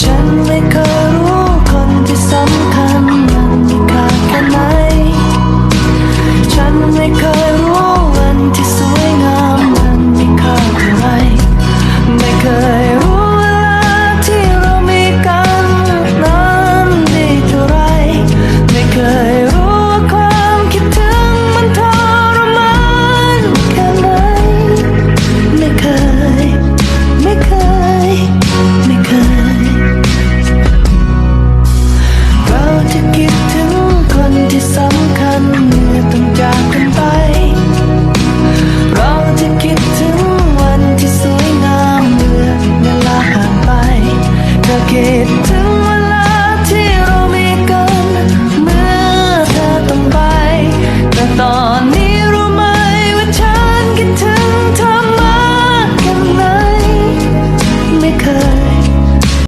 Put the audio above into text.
ฉันไม่เคย get